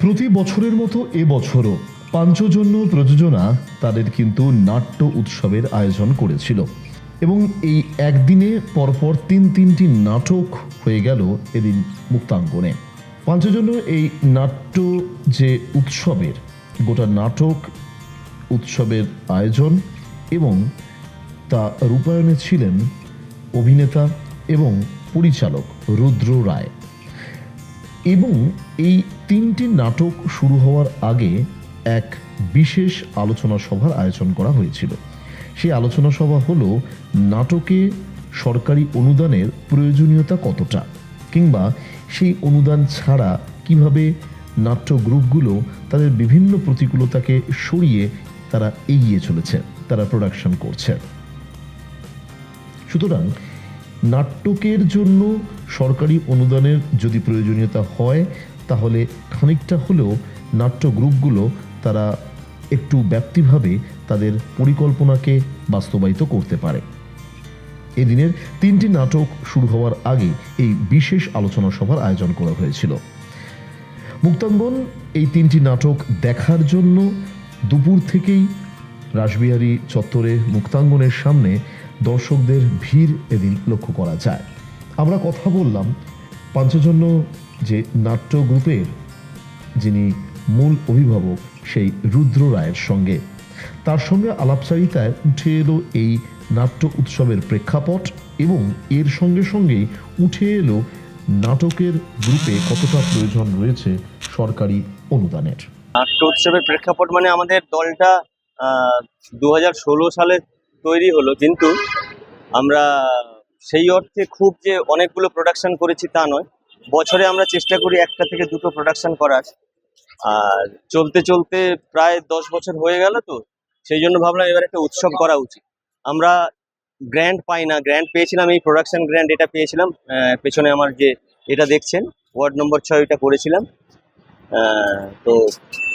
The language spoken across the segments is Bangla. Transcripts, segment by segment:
প্রতি বছরের মতো এবছরও পাঞ্চজন্য প্রযোজনা তাদের কিন্তু নাট্য উৎসবের আয়োজন করেছিল। এবং এই একদিনে পরপর তিন তিনটি নাটক হয়ে গেল এদিন মুক্তাঙ্গনে। পাঞ্চজন্য এই নাট্য যে উৎসবের, গোটা নাটক উৎসবের আয়োজন এবং তা রূপায়ণে ছিলেন অভিনেতা এবং পরিচালক রুদ্র রায়। এবং এই তিনটি নাটক শুরু হওয়ার আগে এক বিশেষ আলোচনা সভার আয়োজন করা হয়েছিল। সেই আলোচনা সভা হলো, নাটকে সরকারি অনুদানের প্রয়োজনীয়তা কতটা? কিংবা সেই অনুদান ছাড়া কীভাবে নাট্য গ্রুপগুলো তাদের বিভিন্ন প্রতিকূলতাকে সরিয়ে তারা এগিয়ে চলেছে, তারা প্রোডাকশন করছে। সুতরাং নাট্যকের জন্য সরকারি অনুদানের যদি প্রয়োজনীয়তা হয়, তাহলে খানিকটা হলেও নাট্য গ্রুপগুলো তারা একটু ব্যাপ্তিভাবে তাদের পরিকল্পনাকে বাস্তবায়িত করতে পারে। এদিনের তিনটি নাটক শুরু হওয়ার আগে এই বিশেষ আলোচনা সভার আয়োজন করা হয়েছিল। মুক্তাঙ্গন এই তিনটি নাটক দেখার জন্য দুপুর থেকেই রাসবিহারী চত্বরে মুক্তাঙ্গনের সামনে দর্শকদের ভিড় এদিন লক্ষ্য করা যায়। আমরা কথা বললাম পাঞ্চজন্য যে নাট্য গ্রুপের যিনি মূল অভিভাবক সেই রুদ্র রায়ের সঙ্গে। তার সঙ্গে আলাপচারিতায় উঠে এলো এই নাট্য উৎসবের প্রেক্ষাপট এবং এর সঙ্গে সঙ্গেই উঠে এলো নাটকের গ্রুপে কতটা প্রয়োজন রয়েছে সরকারি অনুদানের। নাট্য উৎসবের প্রেক্ষাপট মানে আমাদের দলটা দু হাজার ষোলো সালে তৈরি হলো, কিন্তু আমরা সেই অর্থে খুব যে অনেকগুলো প্রোডাকশন করেছি তা নয়। বছরে আমরা চেষ্টা করি একটা থেকে দুটো প্রোডাকশন করার। আর চলতে চলতে প্রায় দশ বছর হয়ে গেল তো, সেই জন্য ভাবলাম এবার একটা উৎসব করা উচিত। আমরা গ্র্যান্ড পাই না গ্র্যান্ড পেয়েছিলাম, এই প্রোডাকশন গ্র্যান্ড এটা পেয়েছিলাম। পেছনে আমার যে এটা দেখছেন ওয়ার্ড নম্বর ছয় এটা করেছিলাম। তো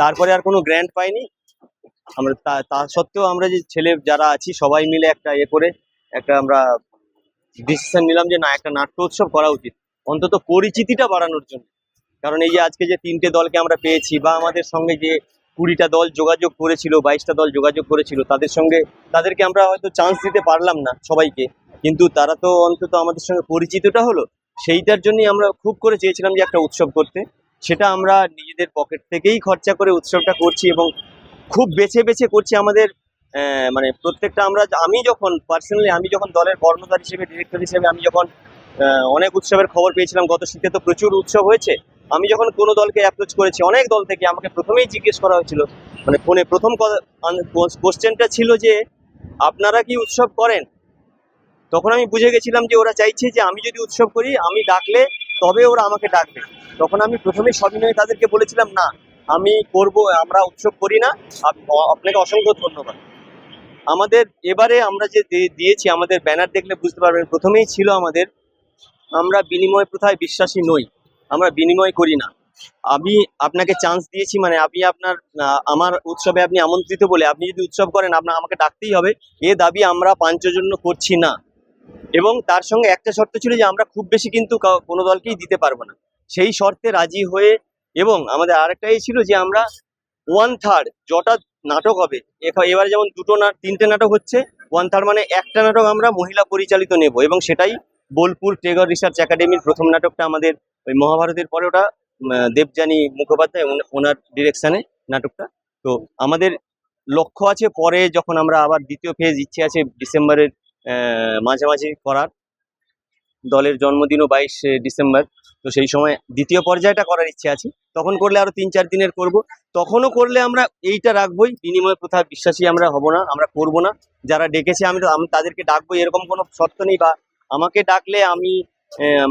তারপরে আর কোনো গ্র্যান্ড পাইনি। আমরা তা সত্ত্বেও আমরা যে ছেলে যারা আছি, সবাই মিলে একটা ইয়ে করে একটা আমরা ডিসিশন নিলাম যে না, একটা নাট্য উৎসব করা উচিত। অন্তত পরিচিতিটা বাড়ানোর জন্য। কারণ এই যে আজকে যে তিনটে দলকে আমরা পেয়েছি বা আমাদের সঙ্গে যে কুড়িটা দল যোগাযোগ করেছিল, বাইশটা দল যোগাযোগ করেছিল, তাদের সঙ্গে, তাদেরকে আমরা হয়তো চান্স দিতে পারলাম না সবাইকে। কিন্তু তারা তো অন্তত আমাদের সঙ্গে পরিচিতটা হলো। সেইটার জন্যই আমরা খুব করে চেয়েছিলাম যে একটা উৎসব করতে। সেটা আমরা নিজেদের পকেট থেকেই খরচা করে উৎসবটা করছি এবং খুব বেছে বেছে করছি আমাদের মানে প্রত্যেকটা আমরা, আমি যখন পার্সোনালি আমি যখন দলের কর্ণধার হিসেবে ডিরেক্টর হিসেবে, আমি যখন অনেক উৎসবের খবর পেয়েছিলাম, গত শীতে তো প্রচুর উৎসব হয়েছে, আমি যখন কোনো দলকে অ্যাপ্রোচ করেছি, অনেক দল থেকে আমাকে প্রথমেই জিজ্ঞেস করা হয়েছিল মানে ফোনে প্রথম কোশ্চেনটা ছিল যে, আপনারা কি উৎসব করেন? তখন আমি বুঝে গেছিলাম যে ওরা চাইছে যে আমি যদি উৎসব করি, আমি ডাকলে তবে ওরা আমাকে ডাকবে। তখন আমি প্রথমে সবিনয়ে তাদেরকে বলেছিলাম, না আমি করব, আমরা উৎসব করি না। আপনাকে অসংখ্য ধন্যবাদ। আমাদের এবারে আমরা যে দিয়েছি, আমাদের ব্যানার দেখলে বুঝতে পারবেন, প্রথমেই ছিল আমাদের, আমরা বিনিময় প্রথায় বিশ্বাসী নই, আমরা বিনিময় করি না। আমি আপনাকে চান্স দিয়েছি মানে আপনি আপনার আমার উৎসবে আপনি আমন্ত্রিত বলে আপনি যদি উৎসব করেন আপনার আমাকে ডাকতেই হবে। এ দাবি আমরা পাঞ্চজন্য করছি না। এবং তার সঙ্গে একটা শর্ত ছিল যে আমরা খুব বেশি কিন্তু কোনো দলকেই দিতে পারব না। সেই শর্তে রাজি হয়ে এবং আমাদের আরেকটাই ছিল যে আমরা ওয়ান থার্ড যটা নাটক হবে এবারে যেমন দুটো না, তিনটে নাটক হচ্ছে ওয়ান থার্ড মানে একটা নাটক আমরা মহিলা পরিচালিত নেব এবং সেটাই বোলপুর টেগর রিসার্চ একাডেমির প্রথম নাটকটা আমাদের ওই মহাভারতের পরে ওটা দেবযানী মুখোপাধ্যায় ওন- ওনার ডিরেকশানে নাটকটা। তো আমাদের লক্ষ্য আছে পরে যখন আমরা আবার দ্বিতীয় ফেজ ইচ্ছে আছে ডিসেম্বরের মাঝামাঝি করার দলের জন্মদিনও বাইশে ডিসেম্বর। তো সেই সময় দ্বিতীয় পর্যায়টা করার ইচ্ছে আছে। তখন করলে আরও তিন চার দিনের করব। তখনও করলে আমরা এইটা রাখবোই। বিনিময় প্রথা বিশ্বাসী আমরা হব না আমরা করব না। যারা ডেকেছে আমি তাদেরকে ডাকবো এরকম কোনো শর্ত নেই বা আমাকে ডাকলে আমি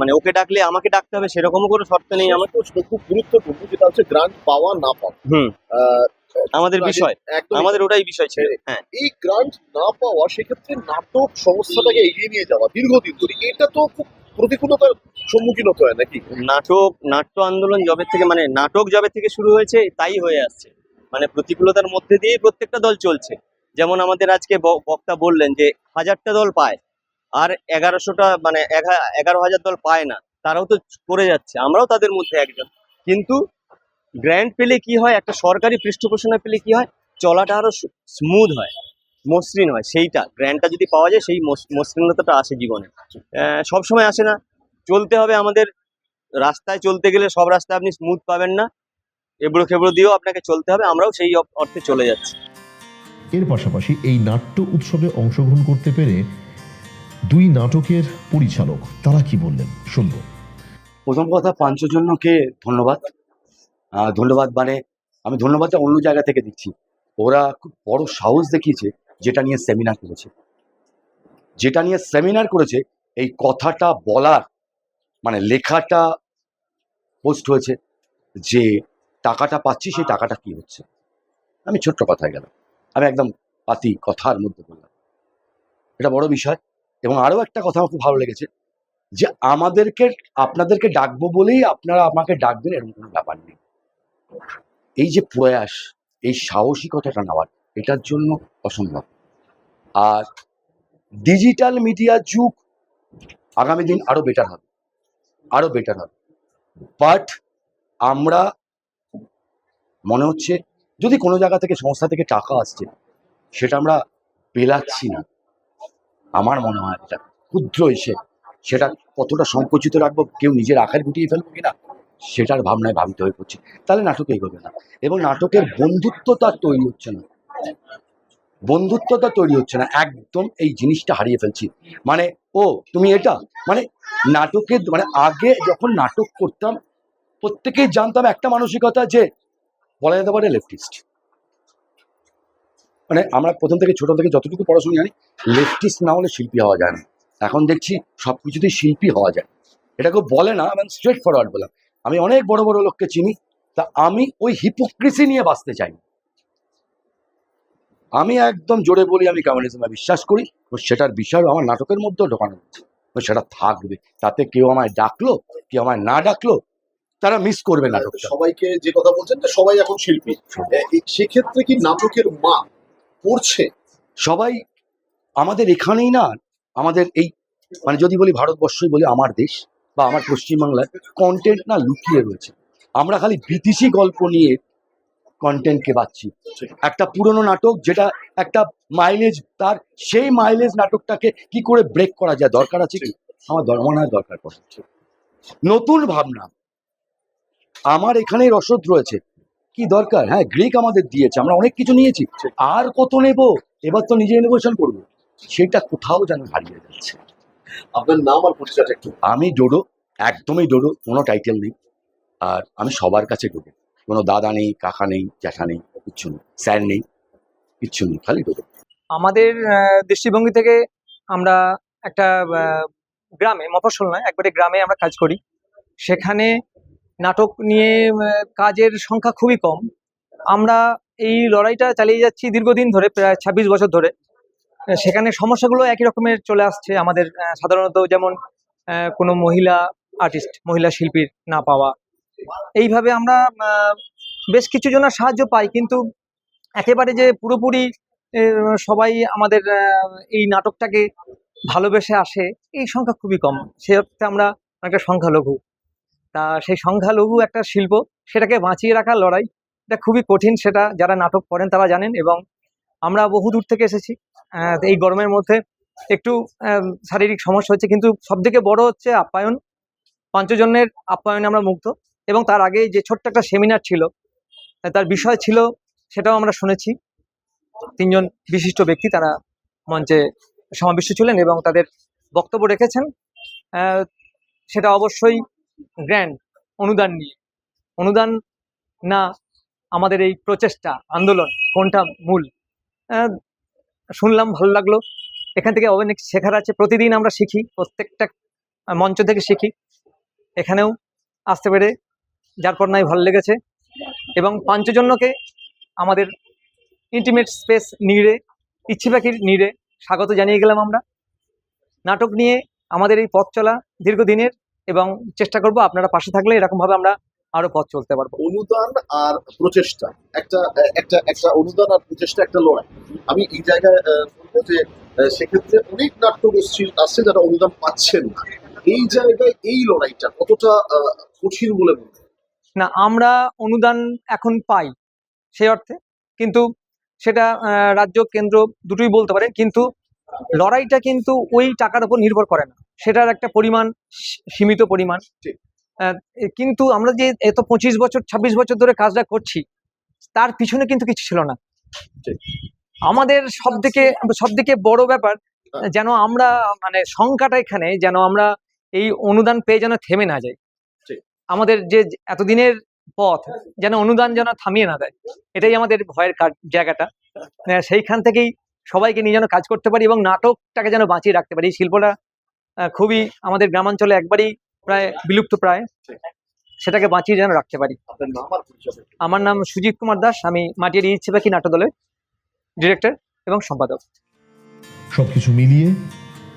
মানে ওকে ডাকলে আমাকে ডাকতে হবে সেরকমও কোনো শর্ত নেই। আমার খুব গুরুত্বপূর্ণ যেটা হচ্ছে গ্রান্ট পাওয়া না পাওয়া। হুম। আমাদের বিষয়। আমাদের ওটাই বিষয় ছিল। হ্যাঁ। এই গ্রান্ট না পাওয়া সেক্ষেত্রে নাটক সংস্থাটাকে এগিয়ে নিয়ে যাওয়া দীর্ঘদিন ধরে এটা তো খুব প্রতিকূলতার সম্মুখীন হতে হয় নাকি? নাটক নাট্য আন্দোলন জবে থেকে মানে নাটক জবে থেকে শুরু হয়েছে তাই হয়ে আসছে। মানে প্রতিকূলতার মধ্যে দিয়েই প্রত্যেকটা দল চলছে। যেমন আমাদের আজকে বক্তা বললেন যে হাজারটা দল পায় আর এগারোশোটা মানে এগা- এগারো হাজার দল পায় না তারাও তো করে যাচ্ছে। আমরাও তাদের মধ্যে একজন। কিন্তু গ্র্যান্ড পেলে কি হয়? একটা সরকারি পৃষ্ঠপোষণা পেলে কি হয়? চলাটা আরও স্মুথ হয় মসৃণ হয় সেইটা। গ্র্যান্ডটা যদি পাওয়া যায় সেই মস- মসৃণতাটা আসে জীবনে। সব সময় আসে না। চলতে হবে আমাদের রাস্তায় চলতে গেলে সব রাস্তায় আপনি স্মুথ পাবেন না। এবড়ো খেবড়ো দিয়েও আপনাকে চলতে হবে আমরাও সেই অর্থে চলে যাচ্ছি। এর পাশাপাশি এই নাট্য উৎসবে অংশগ্রহণ করতে পেরে দুই নাটকের পরিচালক তারা কি বললেন? শুনব। প্রথম কথা পাঞ্চজন্যকে ধন্যবাদ। ধন্যবাদ মানে আমি ধন্যবাদটা অন্য জায়গা থেকে দিচ্ছি। ওরা খুব বড় সাহস দেখিয়েছে যেটা নিয়ে সেমিনার করেছে। যেটা নিয়ে সেমিনার করেছে, এই কথাটা বলার মানে লেখাটা পোস্ট হয়েছে যে টাকাটা পাচ্ছি, সেই টাকাটা কি হচ্ছে। আমি ছোট্ট কথায় গেলাম। আমি একদম পাতি কথার মধ্যে বললাম। এটা বড় বিষয় এবং আরও একটা কথা আমার খুব ভালো লেগেছে যে আমাদেরকে, আপনাদেরকে ডাকবো বলেই আপনারা আমাকে ডাকবেন, এরকম কোনো ব্যাপার নেই। এই যে প্রয়াস, এই সাহসিকতাটা নেওয়ার, এটার জন্য অসম্ভব। আর ডিজিটাল মিডিয়া যুগ আগামী দিন আরও বেটার হবে, আরও বেটার হবে। বাট আমরা, মনে হচ্ছে যদি কোনো জায়গা থেকে, সংস্থা থেকে টাকা আসছে, সেটা আমরা পেলাচ্ছি না। আমার মনে হয় এটা ক্ষুদ্র এসে সেটা কতটা সংকুচিত রাখব, কেউ নিজের আকার গুটিয়ে ফেলব কিনা সেটার ভাবনায় ভাবিত হয়ে পড়ছে। তাহলে নাটক এগোবে না। এবং নাটকের বন্ধুত্বতা তৈরি হচ্ছে না। বন্ধুত্বতা তৈরি হচ্ছে না। একদম এই জিনিসটা হারিয়ে ফেলছি। মানে ও, তুমি এটা? মানে নাটকের মানে আগে যখন নাটক করতাম, প্রত্যেকেই জানতাম একটা মানসিকতা যে, বলা যেতে পারে লেফটিস্ট মানে আমরা প্রথম থেকে ছোট থেকে যতটুকু পড়াশোনা জানি লেফটিস্ট না হলে শিল্পী হওয়া যায় না। এখন দেখছি সব কিছুতেই শিল্পী হওয়া যায়। এটা কেউ বলে না, আমি স্ট্রেট ফরওয়ার্ড বললাম। আমি অনেক বড় বড় লোককে চিনি তা আমি ওই হিপোক্রেসি নিয়ে বাঁচতে চাই আমি একদম জোরে বলি আমি কমিউনিজমে বিশ্বাস করি ও সেটার বিষয় আমার নাটকের মধ্যেও ঢোকানো হচ্ছে ও সেটা থাকবে। তাতে কেউ আমায় ডাকলো কেউ আমায় না ডাকলো তারা মিস করবে নাটকটা। সবাইকে যে কথা বলছেন সবাই এখন শিল্পী। সেক্ষেত্রে কি নাটকের মা পড়ছে? সবাই আমাদের এখানেই না আমাদের এই মানে যদি বলি ভারতবর্ষই বলি আমার দেশ বা আমার পশ্চিমবাংলায় কন্টেন্ট না লুকিয়ে রয়েছে। আমরা খালি বিদেশি গল্প নিয়ে কন্টেন্টকে পাচ্ছি একটা পুরনো নাটক যেটা একটা মাইলেজ তার সেই মাইলেজ নাটকটাকে কি করে ব্রেক করা যায়? দরকার আছে কি? আমার মনে হয় দরকার পড়ে। নতুন ভাবনা। আমার এখানে রসদ রয়েছে। কি দরকার? হ্যাঁ গ্রিক আমাদের দিয়েছে। আমরা অনেক কিছু নিয়েছি। আর কত নেব? এবার তো নিজে ইনোভেশন করব। সেটা কোথাও যেন হারিয়ে যাচ্ছে। আপনার নাম আর পরিচয়টা একটু আমি ডোডো একদমই ডোডো কোনো টাইটেল নেই। আর আমি সবার কাছে ডোডো। কোনো দাদা নেই কাকা নেই জ্যাঠা নেই কিচ্ছু নেই স্যার নেই কিচ্ছু নেই খালি ডোডো। আমাদের দৃষ্টিভঙ্গি থেকে আমরা একটা গ্রামে মফস্বল নয় একবারে গ্রামে আমরা কাজ করি। সেখানে নাটক নিয়ে কাজের সংখ্যা খুবই কম। আমরা এই লড়াইটা চালিয়ে যাচ্ছি দীর্ঘদিন ধরে প্রায় ছাব্বিশ বছর ধরে। সেখানে সমস্যাগুলো একই রকমের চলে আসছে। আমাদের সাধারণত যেমন কোনো মহিলা আর্টিস্ট মহিলা শিল্পীর না পাওয়া। এইভাবে আমরা বেশ কিছু জনের সাহায্য পাই, কিন্তু একেবারে যে পুরোপুরি সবাই আমাদের এই নাটকটাকে ভালোবেসে আসে, এই সংখ্যা খুবই কম। সে অর্থে আমরা একটা সংখ্যালঘু। তা সেই সংখ্যালঘু একটা শিল্প, সেটাকে বাঁচিয়ে রাখার লড়াই, এটা খুবই কঠিন সেটা। যারা নাটক করেন তারা জানেন এবং আমরা বহু দূর থেকে এসেছি। এই গরমের মধ্যে একটু শারীরিক সমস্যা হচ্ছে, কিন্তু সবথেকে বড় হচ্ছে আপ্যায়ন। পাঞ্চজনের আপ্যায়নে আমরা মুগ্ধ এবং তার আগে যে ছোট্ট একটা সেমিনার ছিল, তার বিষয় ছিল, সেটাও আমরা শুনেছি। তিনজন বিশিষ্ট ব্যক্তি তারা মঞ্চে সমাবিষ্ট ছিলেন এবং তাদের বক্তব্য রেখেছেন। সেটা অবশ্যই গ্র্যান্ড অনুদান নিয়ে। অনুদান না, আমাদের এই প্রচেষ্টা, আন্দোলন, কোনটা মূল? শুনলাম, ভালো লাগল। এখান থেকে অনেক শেখার আছে, প্রতিদিন আমরা শিখি, প্রত্যেকটা মঞ্চ থেকে শিখি। এখানেও আসতে পেরে যার পর নাই ভালো লেগেছে। এবং পাঞ্চজন্যকে আমাদের ইন্টিমেট স্পেস নিড়ে ইচ্ছে পাখির নিড়ে স্বাগত জানিয়ে গেলাম আমরা। নাটক নিয়ে আমাদের এই পথ চলা দীর্ঘদিনের এবং চেষ্টা করব আপনারা পাশে থাকলে এরকমভাবে আমরা আরও পথ চলতে পারব। অনুদান আর প্রচেষ্টা। একটা একটা একটা অনুদান আর প্রচেষ্টা একটা লড়াই। আমি এই জায়গায় বলব যে সেক্ষেত্রে অনেক নাট্যগোষ্ঠী আছে যারা অনুদান পাচ্ছেন না। এই জায়গায় এই লড়াইটা কতটা কঠিন বলে মনে না আমরা অনুদান এখন পাই সেই অর্থে। কিন্তু সেটা রাজ্য কেন্দ্র দুটোই বলতে পারে কিন্তু লড়াইটা কিন্তু ওই টাকার উপর নির্ভর করে না। সেটার একটা পরিমাণ সীমিত পরিমাণ। কিন্তু আমরা যে এত পঁচিশ বছর ছাব্বিশ বছর ধরে কাজটা করছি তার পিছনে কিন্তু কিছু ছিল না। আমাদের সব থেকে সব থেকে বড় ব্যাপার যেন আমরা মানে সংখ্যাটা এখানে যেন আমরা এই অনুদান পেয়ে যেন থেমে না যাই। আমাদের যে এতদিনের পথ যেন অনুদান যেন থামিয়ে না দেয় এটাই আমাদের ভয়ের জায়গাটা। আহ, সেইখান থেকেই সবাইকে নিয়ে যেন কাজ করতে পারি এবং নাটকটাকে যেন বাঁচিয়ে রাখতে পারি। এই শিল্পটা খুবই আমাদের গ্রামাঞ্চলে একবারই প্রায় বিলুপ্ত প্রায়। সেটাকে বাঁচিয়ে যেন রাখতে পারি। আমার নাম সুজিত কুমার দাস। আমি মাটির ইচ্ছে পাখি নাটক দলের ডিরেক্টর এবং সম্পাদক। সবকিছু মিলিয়ে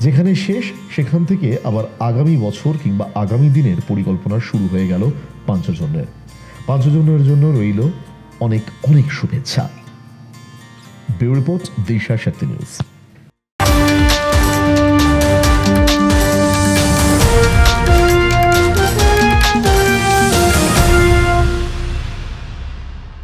যেখানে শেষ সেখান থেকে আবার আগামী বছর কিংবা আগামী দিনের পরিকল্পনা শুরু হয়ে গেল পাঞ্চজন্যের পাঞ্চজন্যের জন্য রইল অনেক অনেক শুভেচ্ছা। Bureau report Disha Shakti news.